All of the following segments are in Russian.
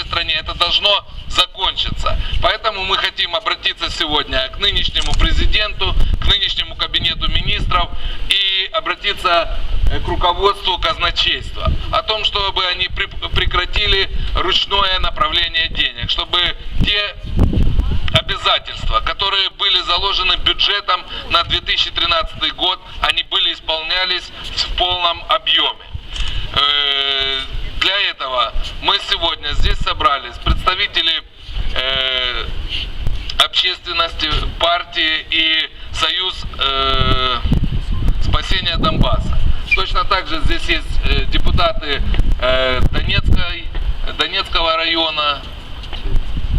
нашей стране это должно закончиться. Поэтому мы хотим обратиться сегодня к нынешнему президенту, к нынешнему кабинету министров и обратиться э, к руководству казначейства о том, чтобы они прекратили ручное направление денег, чтобы те обязательства, которые были заложены бюджетом на 2013 год, они были исполнялись в полном объеме. Э, Для этого мы сегодня здесь собрались представители э, общественности, партии и Союз э, спасения Донбасса. Точно так же здесь есть э, депутаты э, Донецкой, Донецкого района,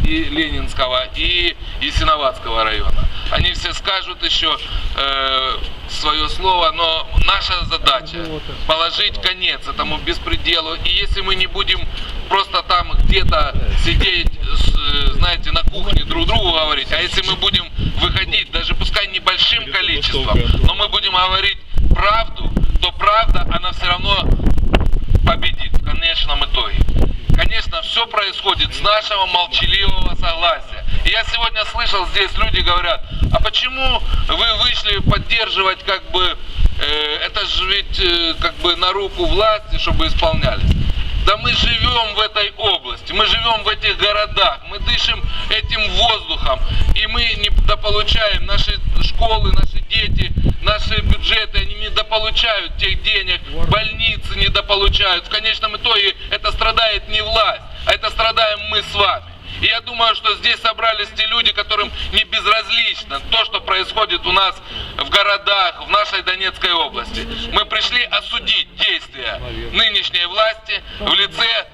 и Ленинского, и Ясиноватского района. Они все скажут еще э, свое слово, но наша задача положить конец этому беспределу. И если мы не будем просто там где-то сидеть, э, знаете, на кухне друг другу говорить, а если мы будем выходить, даже пускай небольшим количеством, но мы будем говорить правду, то правда, она все равно победит в конечном итоге. Конечно, все происходит с нашего молчаливого согласия. Я сегодня слышал, здесь люди говорят, а почему вы вышли поддерживать как бы, э, это же ведь э, как бы на руку власти, чтобы исполнялись. Да мы живем в этой области, мы живем в этих городах, мы дышим этим воздухом, и мы не дополучаем, наши школы, наши дети, наши бюджеты, они не дополучают тех денег, больницы не дополучают. В конечном итоге это страдает не власть, а это страдаем мы с вами. И я думаю, что здесь собрались те люди, которым не безразлично то, что происходит у нас в городах, в нашей Донецкой области. Мы пришли осудить действия нынешней власти в лице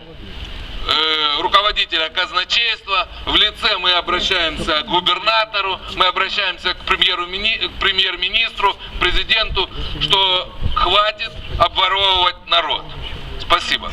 э, руководителя казначейства, в лице мы обращаемся к губернатору, мы обращаемся к премьер-министру, к президенту, что хватит обворовывать народ. Спасибо.